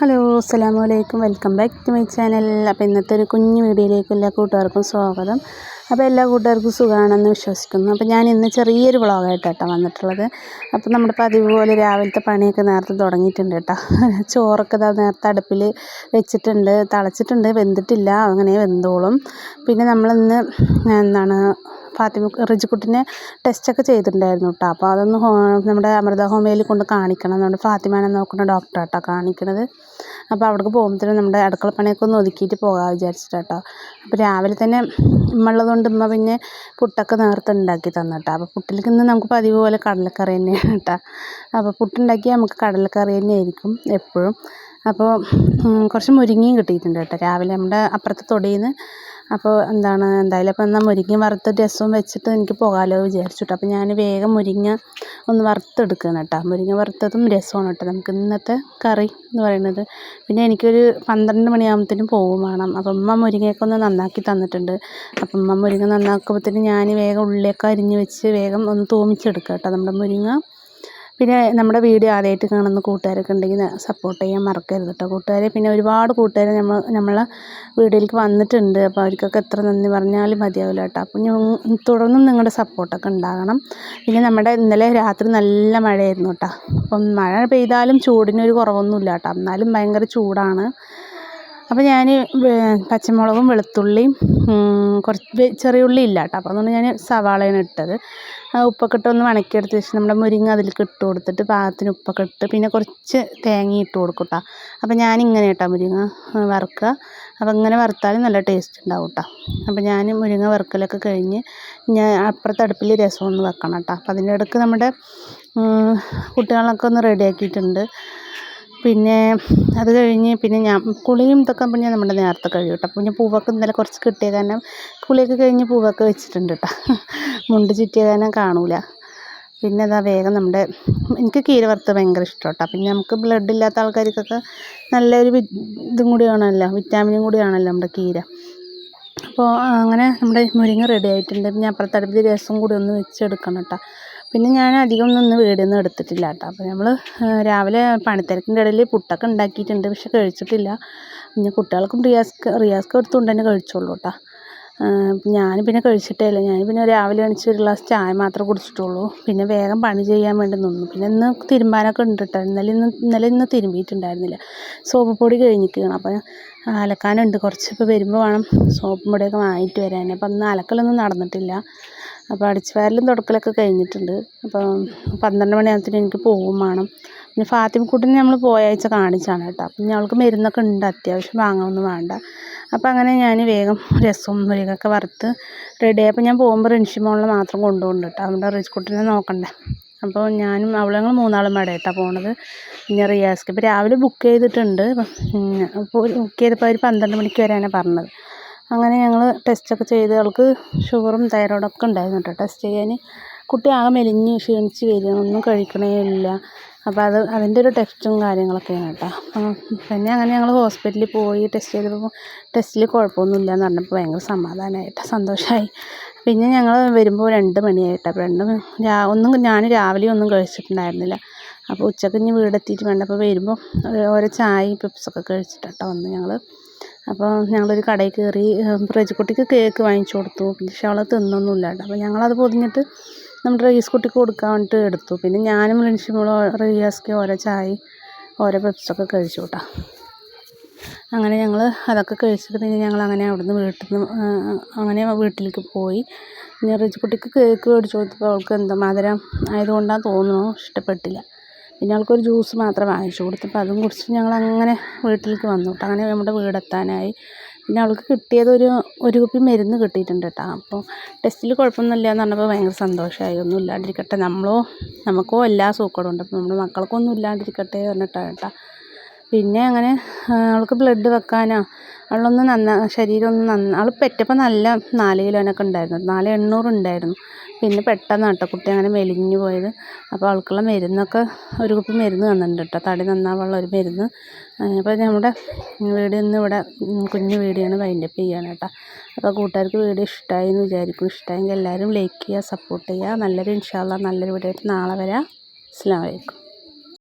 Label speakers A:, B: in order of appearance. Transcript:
A: Hello അസ്സലാമു അലൈക്കും welcome back to my channel. അപ്പോൾ ഇന്നത്തെ ഒരു കുഞ്ഞു വീഡിയോയിലേക്ക് എല്ലാ കൂട്ടുകാർക്കും സ്വാഗതം. അപ്പോൾ എല്ലാ കൂട്ടുകാർക്കും സുഖമാണെന്ന് വിശ്വസിക്കുന്നു. അപ്പോൾ ഞാൻ ഇന്ന് ചെറിയൊരു വ്ളോഗായിട്ടാട്ടോ വന്നിട്ടുള്ളത്. അപ്പോൾ നമ്മുടെ പതിവ് പോലെ രാവിലത്തെ പണിയൊക്കെ നേരത്തെ തുടങ്ങിയിട്ടുണ്ട് കേട്ടോ. ചോറൊക്കെ ഇതാ നേരത്തെ അടുപ്പിൽ വെച്ചിട്ടുണ്ട്. തളച്ചിട്ടുണ്ട്. വെന്തിട്ടില്ല. അങ്ങനെ വെന്തോളും. പിന്നെ നമ്മളിന്ന് എന്താണ് ഫാത്തിമ റിജിക്കുട്ടിനെ ടെസ്റ്റൊക്കെ ചെയ്തിട്ടുണ്ടായിരുന്നു കേട്ടോ അപ്പോൾ അതൊന്ന് നമ്മുടെ അമൃത ഹോമിയോയിൽ കൊണ്ട് കാണിക്കണം നമ്മുടെ ഫാത്തിമാനെ നോക്കുന്ന ഡോക്ടർ കേട്ടോ കാണിക്കണത്. അപ്പോൾ അവിടേക്ക് പോകുമ്പോഴത്തേനും നമ്മുടെ അടുക്കള പണിയൊക്കെ ഒന്ന് ഒതുക്കിയിട്ട് പോകാമെന്ന് വിചാരിച്ചിട്ടാട്ടോ അപ്പോൾ രാവിലെ തന്നെ ഉമ്മ ഉള്ളതുകൊണ്ട് ഉമ്മ പിന്നെ പുട്ടൊക്കെ നേരത്തെ ഉണ്ടാക്കി തന്നു കേട്ടോ അപ്പോൾ പുട്ടിലേക്ക് ഇന്ന് നമുക്ക് പതിവ് പോലെ കടലക്കറി തന്നെയാണ് കേട്ടോ അപ്പോൾ പുട്ടുണ്ടാക്കിയാൽ നമുക്ക് കടലക്കറി തന്നെ ആയിരിക്കും എപ്പോഴും അപ്പോൾ കുറച്ച് മുരിങ്ങയും കിട്ടിയിട്ടുണ്ട് കേട്ടോ രാവിലെ നമ്മുടെ അപ്പുറത്തെ തൊടിയിൽ നിന്ന് അപ്പോൾ എന്താണ് എന്തായാലും അപ്പോൾ എന്നാൽ മുരിങ്ങ വറുത്ത രസവും വെച്ചിട്ട് എനിക്ക് പോകാമല്ലോ വിചാരിച്ചിട്ട്. അപ്പോൾ ഞാൻ വേഗം മുരിങ്ങ ഒന്ന് വറുത്തെടുക്കുകയാണ് കേട്ടോ. മുരിങ്ങ വറുത്തതും രസമാണ് കേട്ടോ. നമുക്ക് ഇന്നത്തെ കറി എന്ന് പറയുന്നത്. പിന്നെ എനിക്കൊരു പന്ത്രണ്ട് മണിയാകുമ്പോഴത്തേനും പോവും വേണം. അപ്പം ഉമ്മ മുരിങ്ങയൊക്കെ ഒന്ന് നന്നാക്കി തന്നിട്ടുണ്ട്. അപ്പം ഉമ്മ മുരിങ്ങ നന്നാക്കുമ്പോഴത്തേനും ഞാൻ വേഗം ഉള്ളിയൊക്കെ അരിഞ്ഞ് വെച്ച് വേഗം ഒന്ന് തൂമിച്ചെടുക്കുക കേട്ടോ. നമ്മുടെ മുരിങ്ങ പിന്നെ നമ്മുടെ വീഡിയോ ആദ്യമായിട്ട് കാണുന്ന കൂട്ടുകാരൊക്കെ ഉണ്ടെങ്കിൽ സപ്പോർട്ട് ചെയ്യാൻ മറക്കരുത് കേട്ടോ കൂട്ടുകാരെ പിന്നെ ഒരുപാട് കൂട്ടുകാർ നമ്മൾ നമ്മളെ വീഡിയോയിലേക്ക് വന്നിട്ടുണ്ട്. അപ്പോൾ അവർക്കൊക്കെ എത്ര നന്ദി പറഞ്ഞാലും മതിയാവില്ല കേട്ടോ അപ്പോൾ തുടർന്നും നിങ്ങളുടെ സപ്പോർട്ടൊക്കെ ഉണ്ടാകണം. പിന്നെ നമ്മുടെ ഇന്നലെ രാത്രി നല്ല മഴയായിരുന്നു കേട്ടോ അപ്പം മഴ പെയ്താലും ചൂടിനൊരു കുറവൊന്നുമില്ല കേട്ടോ എന്നാലും ഭയങ്കര ചൂടാണ്. അപ്പോൾ ഞാൻ പച്ചമുളകും വെളുത്തുള്ളിയും കുറച്ച് ചെറിയ ഉള്ളി ഇല്ല കേട്ടോ. അപ്പോൾ അതുകൊണ്ട് ഞാൻ സവാളയാണ് ഇട്ടത്. ഉപ്പൊക്കെ ഇട്ട് ഒന്ന് വണക്കിയെടുത്ത ശേഷം നമ്മുടെ മുരിങ്ങ അതിലേക്ക് ഇട്ട് കൊടുത്തിട്ട് പാകത്തിന് ഉപ്പൊക്കെ ഇട്ട് പിന്നെ കുറച്ച് തേങ്ങ ഇട്ട് കൊടുക്കും കേട്ടോ. അപ്പോൾ ഞാനിങ്ങനെ കേട്ടോ മുരിങ്ങ വറുക്കുക. അപ്പോൾ ഇങ്ങനെ വറുത്താലും നല്ല ടേസ്റ്റ് ഉണ്ടാവും കേട്ടോ. അപ്പോൾ ഞാൻ മുരിങ്ങ വറുക്കലൊക്കെ കഴിഞ്ഞ് ഞാൻ അപ്പുറത്തെ അടുപ്പിൽ രസം ഒന്ന് വെക്കണം കേട്ടോ. അപ്പോൾ അതിന്റെ ഇടയ്ക്ക് നമ്മുടെ കുട്ടികളൊക്കെ ഒന്ന് റെഡിയാക്കിയിട്ടുണ്ട് പിന്നെ അത് കഴിഞ്ഞ് പിന്നെ ഞാൻ കുളിയും ഇതൊക്കെ പിന്നെ നമ്മുടെ നേരത്തെ കഴിയും കേട്ടോ. പിന്നെ പൂവൊക്കെ ഇന്നലെ കുറച്ച് കിട്ടിയ കാരണം കുളിയൊക്കെ കഴിഞ്ഞ് പൂവൊക്കെ വെച്ചിട്ടുണ്ട് കേട്ടോ. മുണ്ട് ചുറ്റിയ കാരണം കാണൂല. പിന്നെ അതാ വേഗം നമ്മുടെ എനിക്ക് കീര വറുത്ത് ഭയങ്കര ഇഷ്ടം കേട്ടോ. പിന്നെ നമുക്ക് ബ്ലഡ് ഇല്ലാത്ത ആൾക്കാർക്കൊക്കെ നല്ലൊരു ഇതും കൂടിയാണല്ലോ വിറ്റാമിനും കൂടിയാണല്ലോ നമ്മുടെ കീര. അപ്പോൾ അങ്ങനെ നമ്മുടെ മുരിങ്ങ റെഡി ആയിട്ടുണ്ട്. ഞാൻ അപ്പുറത്തെ രസം കൂടി ഒന്ന് വെച്ചെടുക്കണം കേട്ടോ. പിന്നെ ഞാൻ അധികം ഒന്നും ഒന്നും എടുത്തിട്ടില്ല കേട്ടോ. അപ്പോൾ നമ്മൾ രാവിലെ പണിത്തിരക്കിന്റെ ഇടയിൽ പുട്ടൊക്കെ ഉണ്ടാക്കിയിട്ടുണ്ട് പക്ഷെ കഴിച്ചിട്ടില്ല. പിന്നെ കുട്ടികൾക്കും റിയാസ്ക്ക് റിയാസ്ക്ക് എടുത്തുകൊണ്ട് തന്നെ കഴിച്ചോളൂ കേട്ടോ. ഞാൻ പിന്നെ കഴിച്ചിട്ടേ ഇല്ല. ഞാൻ പിന്നെ രാവിലെ എണീച്ച് ഒരു ഗ്ലാസ് ചായ മാത്രമേ കുടിച്ചിട്ടുള്ളൂ. പിന്നെ വേഗം പണി ചെയ്യാൻ വേണ്ടി നിന്നു. പിന്നെ ഇന്ന് തിരുമ്പാനൊക്കെ ഉണ്ട് കേട്ടോ. ഇന്നലെ ഇന്ന് ഇന്നലെ ഇന്ന് തിരുമ്പിയിട്ടുണ്ടായിരുന്നില്ല. സോപ്പ് പൊടി കഴിഞ്ഞിരിക്കുകയാണ്. അപ്പോൾ അലക്കാനുണ്ട് കുറച്ച്. ഇപ്പോൾ വരുമ്പോൾ വേണം സോപ്പും പൊടിയൊക്കെ വാങ്ങിയിട്ട് വരാൻ അപ്പോൾ ഇന്ന് അലക്കലൊന്നും നടന്നിട്ടില്ല. അപ്പോൾ അടിച്ചുവാരലും തുടക്കലൊക്കെ കഴിഞ്ഞിട്ടുണ്ട്. അപ്പോൾ പന്ത്രണ്ട് മണിയാകുമ്പത്തേനും എനിക്ക് പോവും വേണം. പിന്നെ ഫാത്തിമക്കുട്ടിനെ നമ്മൾ പോയാഴ്ച കാണിച്ചാണ് കേട്ടോ. പിന്നെ അവൾക്ക് മരുന്നൊക്കെ ഉണ്ട് അത്യാവശ്യം വാങ്ങണമെന്ന് വേണ്ട. അപ്പോൾ അങ്ങനെ ഞാൻ വേഗം രസവും മുരിങ്ങയൊക്കെ വറുത്ത് റെഡി ആയപ്പോൾ ഞാൻ പോകുമ്പോൾ റിൻഷി മോളിൽ മാത്രം കൊണ്ടുപോകുന്നുണ്ട് കേട്ടോ. അവിടെ റിസ്കുട്ടീനെ നോക്കണ്ടേ. അപ്പോൾ ഞാനും അവൾ ഞങ്ങൾ മൂന്നാളും മേടം കേട്ടോ പോണത്. പിന്നെ റിയാസ്ക്ക് ഇപ്പോൾ രാവിലെ ബുക്ക് ചെയ്തിട്ടുണ്ട്. അപ്പോൾ ബുക്ക് ചെയ്തപ്പോൾ അവർ പന്ത്രണ്ട് മണിക്ക് വരാനാണ് പറഞ്ഞത്. അങ്ങനെ ഞങ്ങൾ ടെസ്റ്റൊക്കെ ചെയ്ത് അവൾക്ക് ഷുഗറും തൈറോയ്ഡൊക്കെ ഉണ്ടായിരുന്നു കേട്ടോ. ടെസ്റ്റ് ചെയ്യാൻ കുട്ടി ആകെ മെലിഞ്ഞ് ക്ഷീണിച്ച് വരികയാണ്. ഒന്നും കഴിക്കണേ ഇല്ല. അപ്പോൾ അത് അതിന്റെ ഒരു ടെസ്റ്റും കാര്യങ്ങളൊക്കെയാണ് കേട്ടോ. പിന്നെ അങ്ങനെ ഞങ്ങൾ ഹോസ്പിറ്റലിൽ പോയി ടെസ്റ്റ് ചെയ്തപ്പോൾ ടെസ്റ്റിൽ കുഴപ്പമൊന്നുമില്ല എന്ന് പറഞ്ഞപ്പോൾ ഭയങ്കര സമാധാനമായിട്ട് സന്തോഷമായി പിന്നെ ഞങ്ങൾ വരുമ്പോൾ രണ്ട് മണിയായിട്ട്. രണ്ടും ഒന്നും ഞാൻ രാവിലെ ഒന്നും കഴിച്ചിട്ടുണ്ടായിരുന്നില്ല. അപ്പോൾ ഉച്ചയ്ക്ക് ഇനി വീടെത്തിയിട്ട് വേണ്ടപ്പോൾ വരുമ്പോൾ ഓരോ ചായയും പെപ്സൊക്കെ കഴിച്ചിട്ടാട്ടോ വന്ന് ഞങ്ങൾ അപ്പോൾ ഞങ്ങളൊരു കടയിൽ കയറി റജിക്കുട്ടിക്ക് കേക്ക് വാങ്ങിച്ചു കൊടുത്തു. പക്ഷെ അവൾ തിന്നൊന്നുമില്ല കേട്ടോ അപ്പോൾ ഞങ്ങളത് പൊതിഞ്ഞിട്ട് നമ്മുടെ റയീസ് കുട്ടിക്ക് കൊടുക്കാൻ വേണ്ടിയിട്ട് എടുത്തു. പിന്നെ ഞാനും ലിൻഷിമോളും റിയാസ്ക്ക് ഓരോ ചായ ഓരോ പെപ്സൊക്കെ കഴിച്ചു കേട്ടോ അങ്ങനെ ഞങ്ങൾ അതൊക്കെ കഴിച്ചിട്ട് പിന്നെ ഞങ്ങൾ അങ്ങനെ അവിടുന്ന് വീട്ടിൽ നിന്ന് അങ്ങനെ വീട്ടിലേക്ക് പോയി. പിന്നെ റിജിക്കുട്ടിക്ക് കേക്ക് മേടിച്ചു കൊടുത്തപ്പോൾ അവൾക്ക് എന്താ മധുരം ആയതുകൊണ്ടാണ് തോന്നുന്നു ഇഷ്ടപ്പെട്ടില്ല. പിന്നെ അവൾക്കൊരു ജ്യൂസ് മാത്രം വാങ്ങിച്ചു കൊടുത്തപ്പോൾ അതും കുടിച്ച് ഞങ്ങൾ അങ്ങനെ വീട്ടിലേക്ക് വന്നു കേട്ടോ. അങ്ങനെ നമ്മുടെ വീടെത്താനായി. പിന്നെ അവൾക്ക് കിട്ടിയത് ഒരു ഒരു കുപ്പി മരുന്ന് കിട്ടിയിട്ടുണ്ട് കേട്ടോ. അപ്പോൾ ടെസ്റ്റിൽ കുഴപ്പമൊന്നുമില്ല എന്ന് പറഞ്ഞപ്പോൾ ഭയങ്കര സന്തോഷമായി. ഒന്നും ഇല്ലാണ്ടിരിക്കട്ടെ. നമ്മളോ നമുക്കോ എല്ലാ സൂക്കടും ഉണ്ട്. അപ്പോൾ നമ്മുടെ മക്കൾക്കൊന്നും ഇല്ലാണ്ടിരിക്കട്ടെ പറഞ്ഞിട്ടാണ് കേട്ടോ. പിന്നെ അങ്ങനെ അവൾക്ക് ബ്ലഡ് വെക്കാനോ. അവളൊന്ന് നന്ന ശരീരം ഒന്ന് നന്ന അവൾ പെറ്റപ്പോൾ നല്ല നാല് കിലോനൊക്കെ ഉണ്ടായിരുന്നു. നാല് എണ്ണൂറ് ഉണ്ടായിരുന്നു. പിന്നെ പെട്ടെന്ന് കേട്ടോ കുട്ടി അങ്ങനെ മെലിഞ്ഞു പോയത്. അപ്പോൾ അവൾക്കുള്ള മരുന്നൊക്കെ ഒരു കുപ്പി മരുന്ന് തന്നിട്ടുണ്ട് കേട്ടോ. തടി നന്നാവാനുള്ള ഒരു മരുന്ന്. അപ്പോൾ നമ്മുടെ വീഡിയോ ഇന്ന് ഇവിടെ കുഞ്ഞു വീഡിയോ ആണ് വൈൻഡപ്പ് ചെയ്യുകയാണ് കേട്ടോ. അപ്പോൾ കൂട്ടുകാർക്ക് വീഡിയോ ഇഷ്ടമായി എന്ന് വിചാരിക്കും ഇഷ്ടമായെങ്കിൽ എല്ലാവരും ലൈക്ക് ചെയ്യുക സപ്പോർട്ട് ചെയ്യുക. നല്ലൊരു ഇൻഷാല്ല നല്ലൊരു വീഡിയോ ആയിട്ട് നാളെ വരാം. അസ്സാം വലൈക്കും